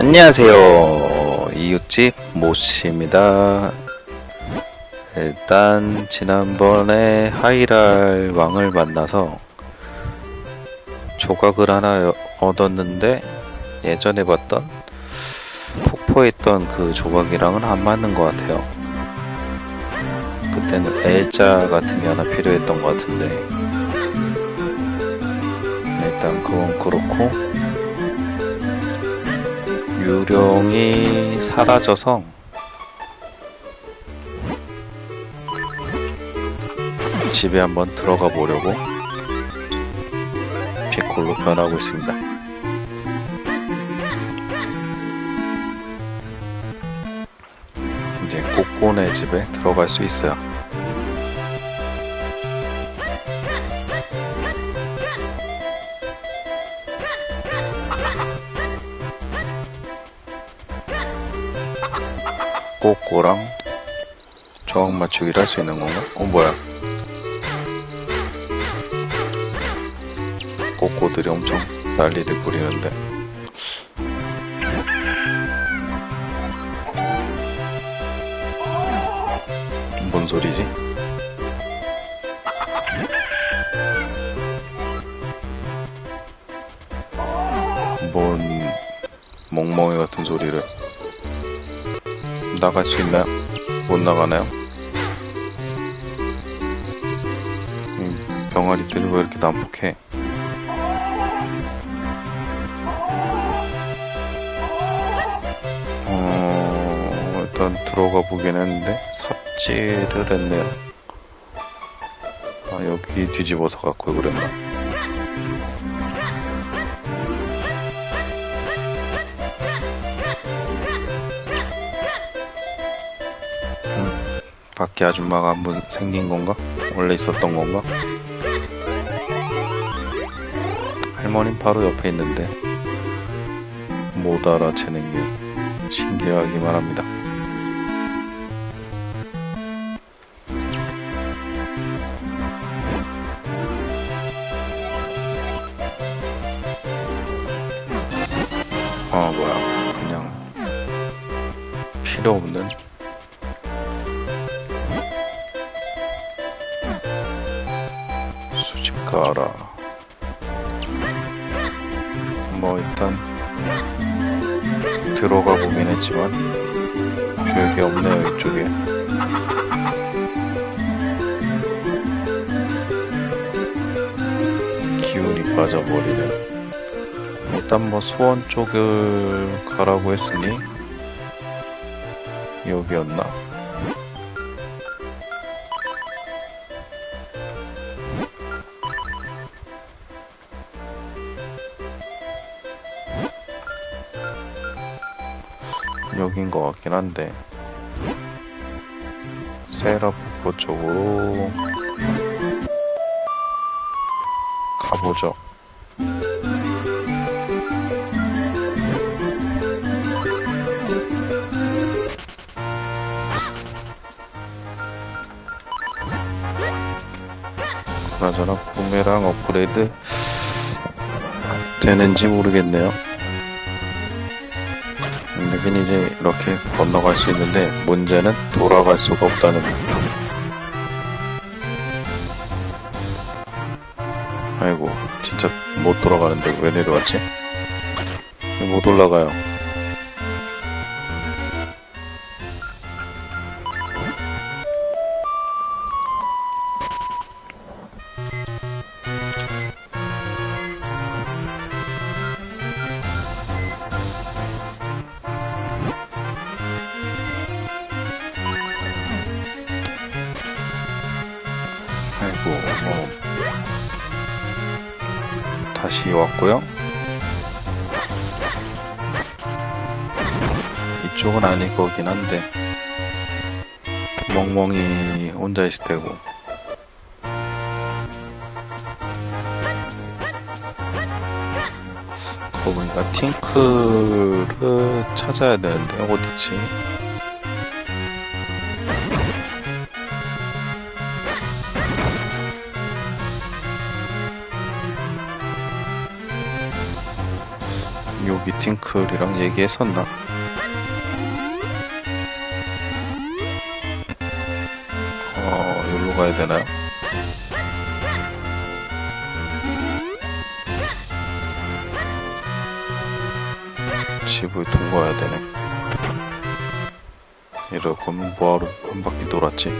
안녕하세요. 이웃집 모씨입니다. 일단 지난번에 하이랄 왕을 만나서 조각을 하나 여- 얻었는데 예전에 봤던 폭포에 있던 그 조각이랑은 안 맞는 것 같아요. 그때는 L자 같은 게 하나 필요했던 것 같은데 일단 그건 그렇고 유령이 사라져서 집에 한번 들어가 보려고 피콜로 변하고 있습니다. 이제 꼬꼬네 집에 들어갈 수 있어요. 꼬꼬랑 저항 맞추기를 할 수 있는 건가? 어 뭐야? 꼬꼬들이 엄청 난리를 부리는데 나갈 수 있나요? 못 나가나요? 음, 병아리들이 왜 이렇게 난폭해? 어, 일단 들어가 보긴 했는데 삽질을 했네요. 아, 여기 뒤집어서 갖고 그랬나? 밖에 아줌마가 한 분 생긴 건가? 원래 있었던 건가? 할머님 바로 옆에 있는데 못 알아채는 게 신기하기만 합니다. 아 뭐야 그냥 필요 없는 가라. 뭐 일단 들어가 보긴 했지만 별게 없네요 이쪽에. 기운이 빠져버리는. 일단 뭐 소원 쪽을 가라고 했으니 여기였나? 여긴 것 같긴 한데 세라포포 쪽으로 가보죠. 그나저나 부메랑 업그레이드 되는지 모르겠네요. 여긴 이제 이렇게 건너갈 수 있는데 문제는 돌아갈 수가 없다는 거. 아이고 진짜 못 돌아가는데 왜 내려왔지? 못 올라가요. 한데 멍멍이 혼자 있을 테고 거기 보니까 팅크를 찾아야 되는데 어디지? 미팅클이랑 얘기했었나? 가야 되나요? 집을 통과해야 되네. 이러고는 뭐하러 한 바퀴 돌았지?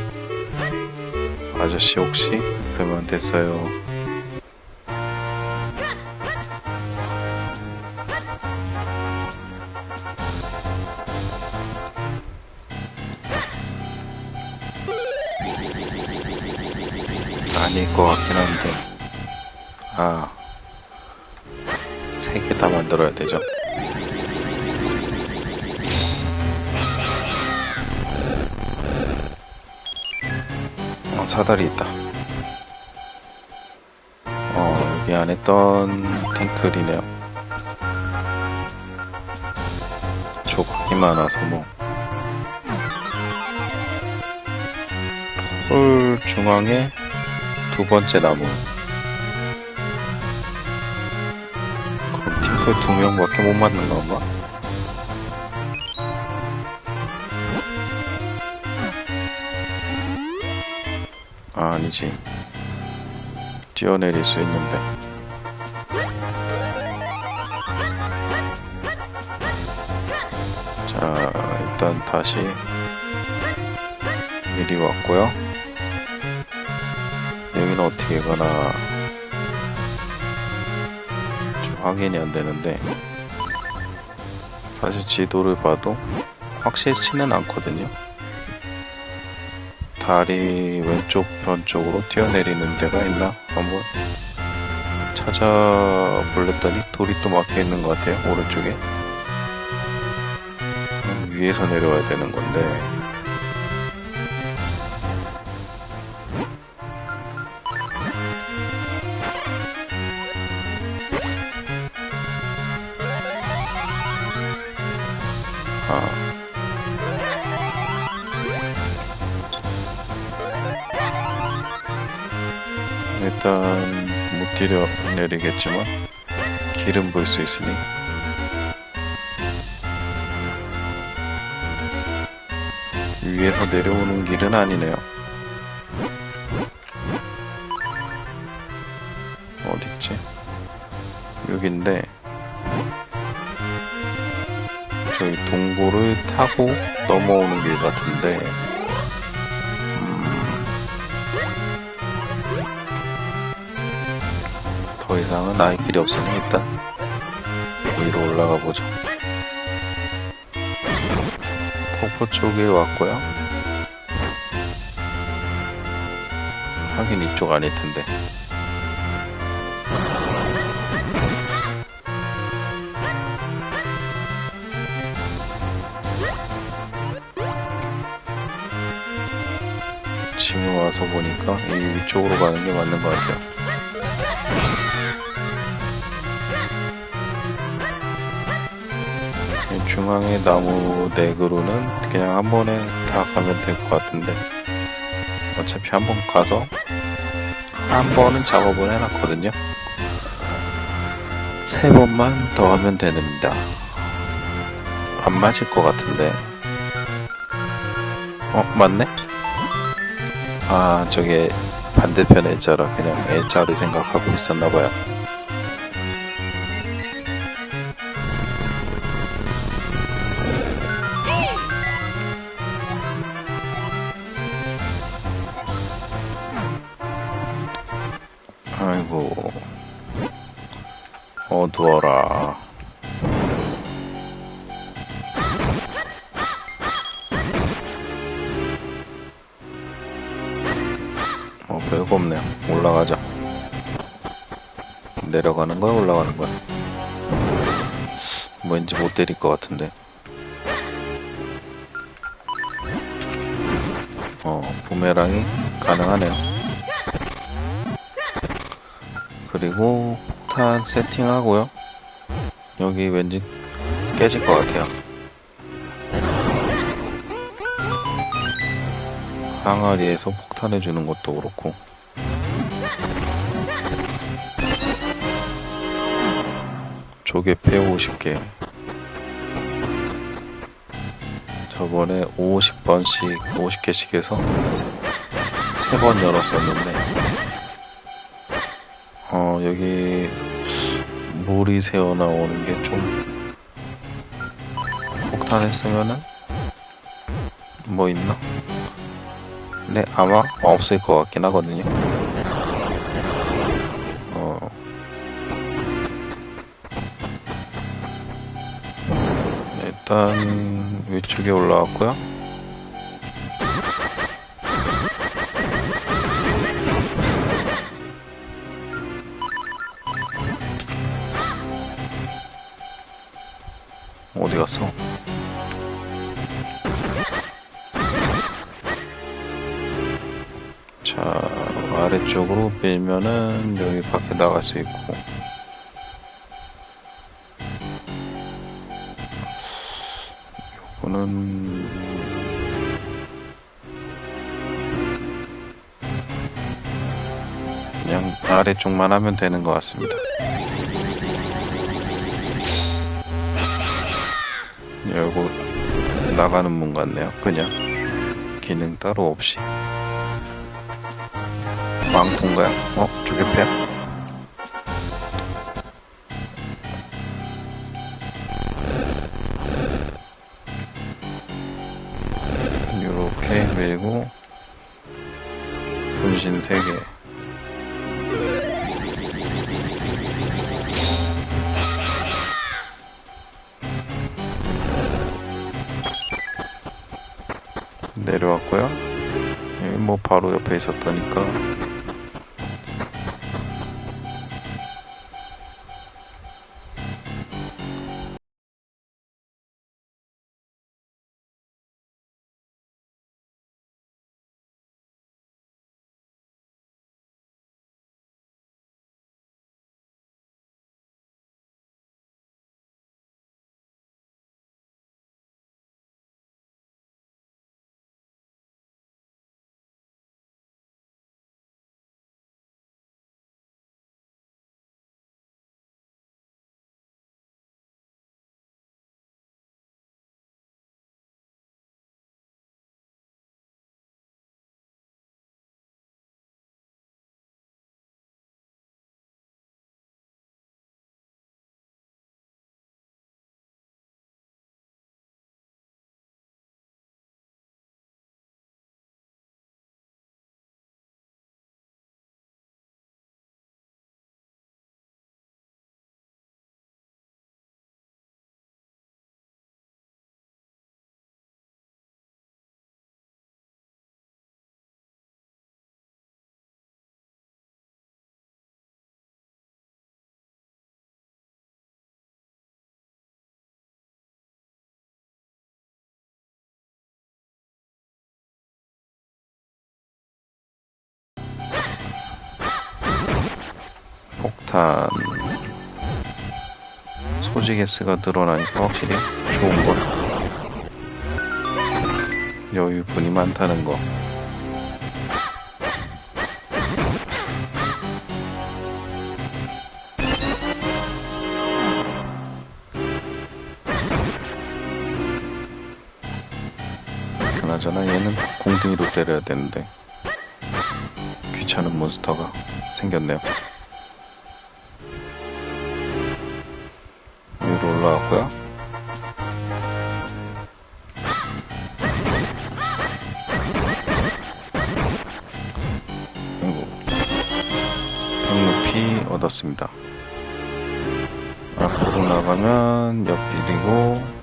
아저씨 혹시 그만 됐어요. 아닐 것 같긴 한데. 아, 세 개 다 만들어야 되죠. 어, 사다리 있다. 어, 여기 안에 떤 탱클이네요. 조각이 많아서 뭐. 홀 중앙에 두 번째 나무. 그럼 탱클 두 명밖에 못 맞는 건가? 아, 아니지. 뛰어내릴 수 있는데. 자, 일단 다시 이리 왔고요. 여기는 어떻게 가나. 좀 확인이 안 되는데. 다시 지도를 봐도 확실치는 않거든요. 다리 왼쪽 편 쪽으로 뛰어내리는 데가 있나? 한번 찾아볼랬더니 돌이 또 막혀 있는 것 같아요 오른쪽에. 음, 위에서 내려와야 되는 건데 아 일단 못 뛰려 내리겠지만 길은 볼 수 있으니 위에서 내려오는 길은 아니네요. 어딨지? 여긴데 동굴을 타고 넘어오는 길 같은데 더 이상은 아예 길이 없으니 일단 위로 올라가 보죠. 폭포 쪽에 왔고요. 하긴 이쪽 아닐 텐데. 와서 보니까 이 위쪽으로 가는 게 맞는 것 같아요. 이 중앙의 나무 넥으로는 그냥 한 번에 다 가면 될 것 같은데 어차피 한 번 가서 한 번은 작업을 해놨거든요. 세 번만 더 하면 됩니다. 안 맞을 것 같은데. 어 맞네 아 저게 반대편 애자라. 그냥 애자를 생각하고 있었나봐요 때릴 것 같은데 어 부메랑이 가능하네요 그리고 폭탄 세팅하고요. 여기 왠지 깨질 것 같아요. 항아리에서 폭탄을 주는 것도 그렇고. 조개 150개. 저번에 50번씩 50개씩 해서 세 번 열었었는데 어 여기 물이 새어 나오는 게 좀 폭탄 했으면은 뭐 있나? 근데 아마 없을 것 같긴 하거든요. 일단 위쪽에 올라왔고요. 어디 갔어? 자 아래쪽으로 밀면은 여기 밖에 나갈 수 있고 아래쪽만 하면 되는 것 같습니다. 열고 나가는 문 같네요. 그냥 기능 따로 없이 망토인가요? 어? 폐야? 있었다니까 탄 소지 개수가 늘어나니까 확실히 좋은 거 여유분이 많다는 거. 그나저나 얘는 궁둥이로 때려야 되는데 귀찮은 몬스터가 생겼네요 올라왔고요. 그리고 백루피 얻었습니다. 앞으로 나가면 옆길이고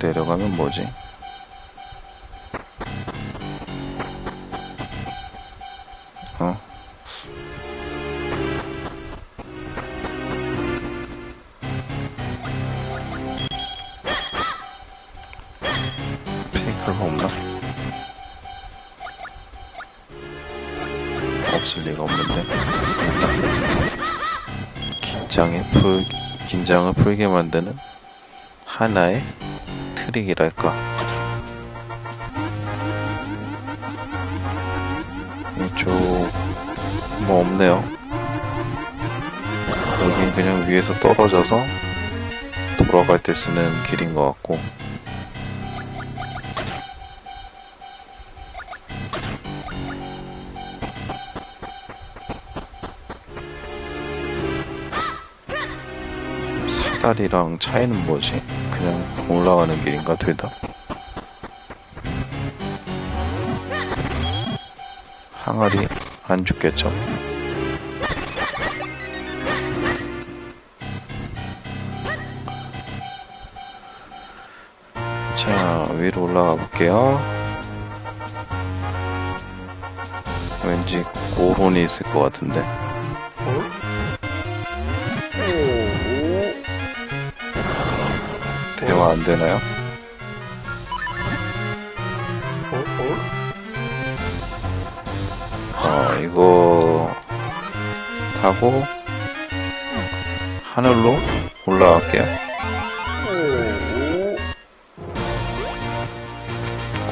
내려가면 뭐지? 없을 리가 없는데. 긴장에 풀 긴장을 풀게 만드는 하나의 트릭이랄까? 이쪽 뭐 없네요. 여기 그냥 위에서 떨어져서 돌아갈 때 쓰는 길인 것 같고 햇살이랑 차이는 뭐지? 그냥 올라가는 길인가 둘 다? 항아리 안 죽겠죠? 자 위로 올라가 볼게요. 왠지 고론이 있을 것 같은데. 안 되나요? 어, 이거 타고 하늘로 올라갈게요.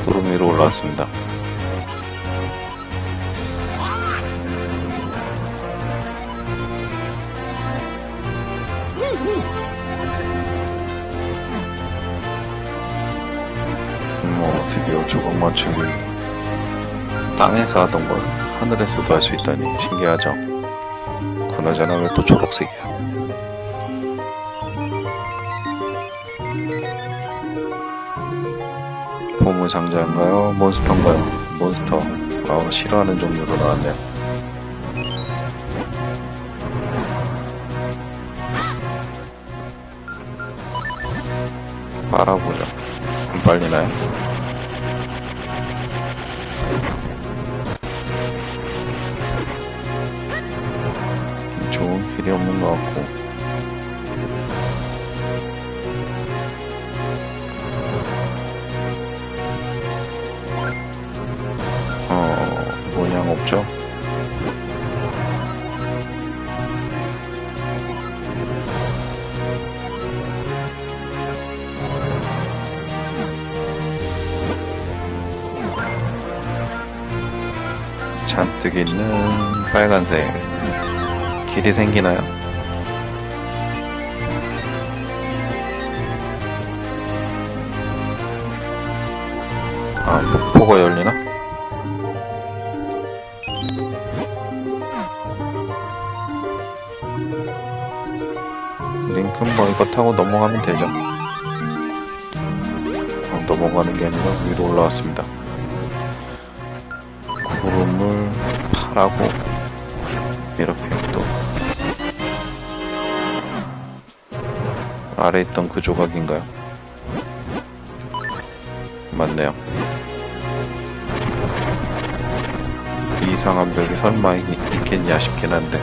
구름 위로 올라왔습니다. 맞추기 땅에서 하던 걸 하늘에서도 할 수 있다니 신기하죠. 그나저나 왜 또 초록색이야? 보물 상자인가요? 몬스터인가요? 몬스터. 아, 싫어하는 종류로 나왔네요. 빨아보자. 안 빨리나요? 길이 없는 것 같고. 어, 모양 없죠? 잔뜩 있는 빨간색 길이 생기나요? 아, 폭포가 열리나? 뭐 이거 타고 넘어가면 되죠. 어, 넘어가는 게 아니라 위로 올라왔습니다. 구름을 파라고 아래 있던 그 조각인가요? 맞네요. 그 이상한 벽이 설마 있, 있겠냐 싶긴 한데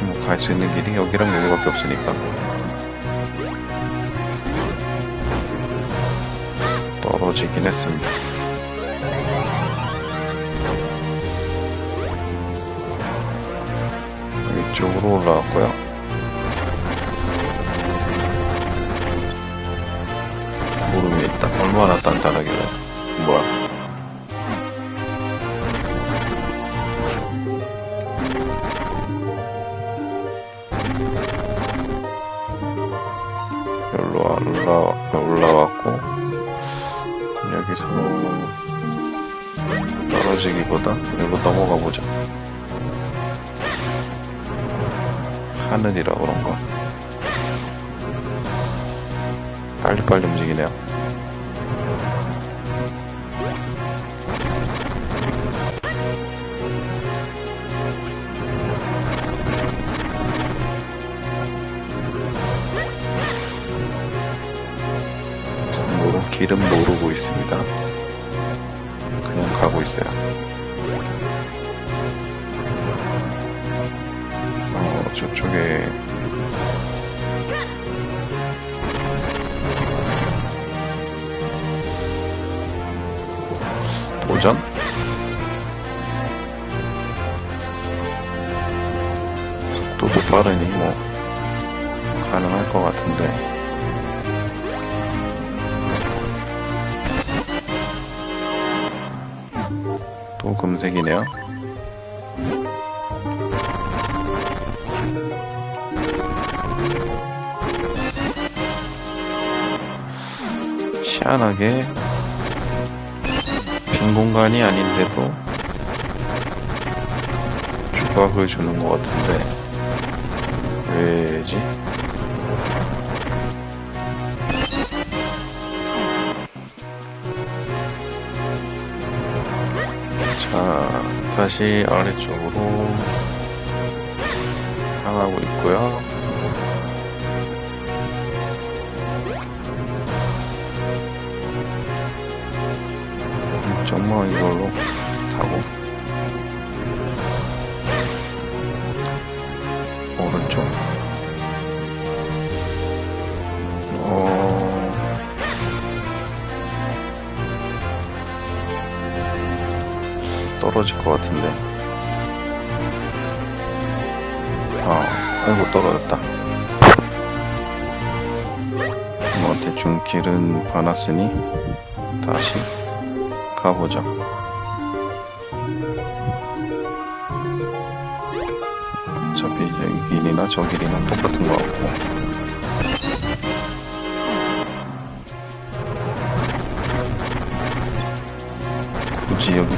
뭐 갈 수 있는 길이 여기랑 여기밖에 없으니까 떨어지긴 했습니다. 쪽으로 올라왔고요. 구름이 있다. 얼마나 단단하길래. 하늘이라 그런가? 빨리빨리 움직이네요. 모르, 길은 모르고 있습니다. 그냥 가고 있어요. 저쪽에 도전? 속도도 빠르니 뭐 가능할 것 같은데 또 금색이네요. 희한하게 빈 공간이 아닌데도 조각을 주는 것 같은데 왜지? 자 다시 아래쪽으로 향하고 있고요. 떨어질 것 같은데. 아 아이고 떨어졌다. 뭐 대충 길은 봐놨으니 다시 가보죠 어차피 이 길이나 저 길이나 똑같은 것 같고. 여기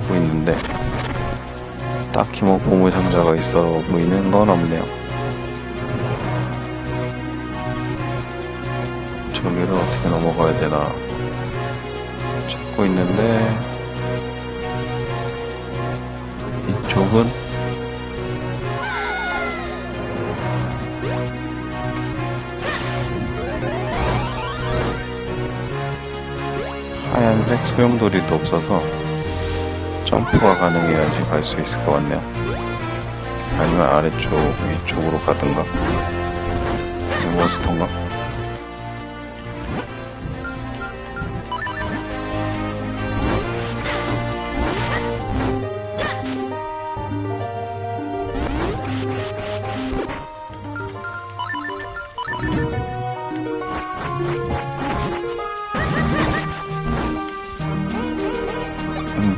하고 있는데 딱히 뭐 보물 상자가 있어 보이는 건 없네요. 저기를 어떻게 넘어가야 되나 찾고 있는데 이쪽은 하얀색 소용돌이도 없어서 점프가 가능해야지 갈 수 있을 것 같네요 아니면 아래쪽 위쪽으로 가든가 몬스터인가?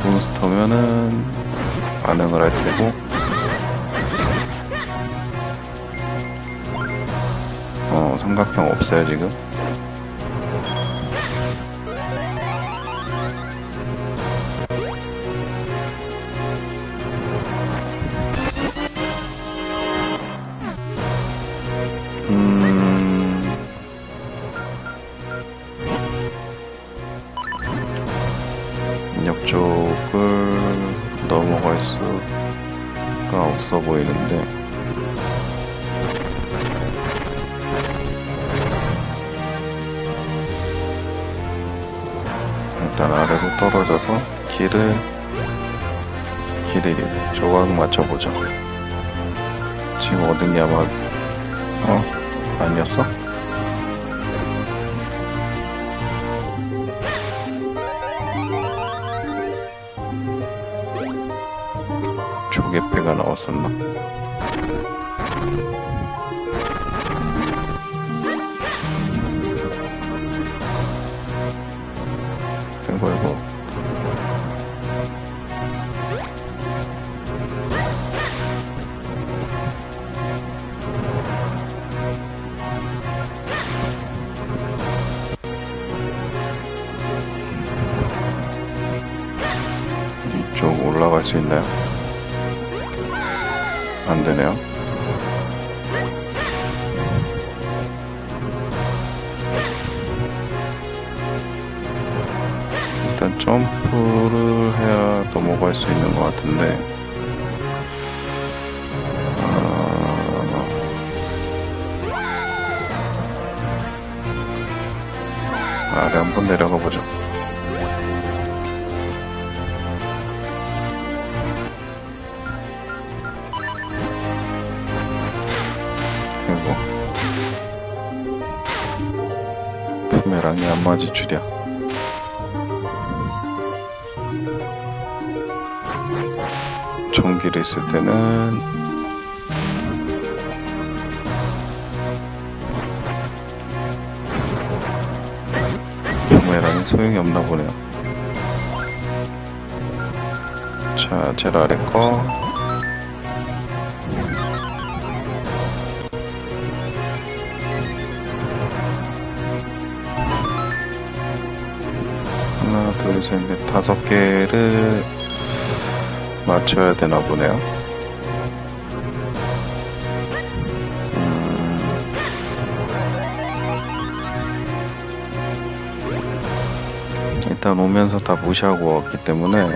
몬스터면은 반응을 할 테고. 어 삼각형 없어요 지금 11일 조각 맞춰보자 지금 어딨냐 막 어? 아니었어? 조개패가 나왔었나? 수 있나요? 안 되네요. 일단 점프를 해야 넘어갈 수 있는 것 같은데. 아... 아래 한번 내려가 보죠. 부메랑이 안 맞을 줄이야. 전기를 있을 때는 부메랑이 소용이 없나 보네요. 자 제일 아래 거 넷, 다섯 개를 맞춰야 되나 보네요. 음. 일단 오면서 다 무시하고 왔기 때문에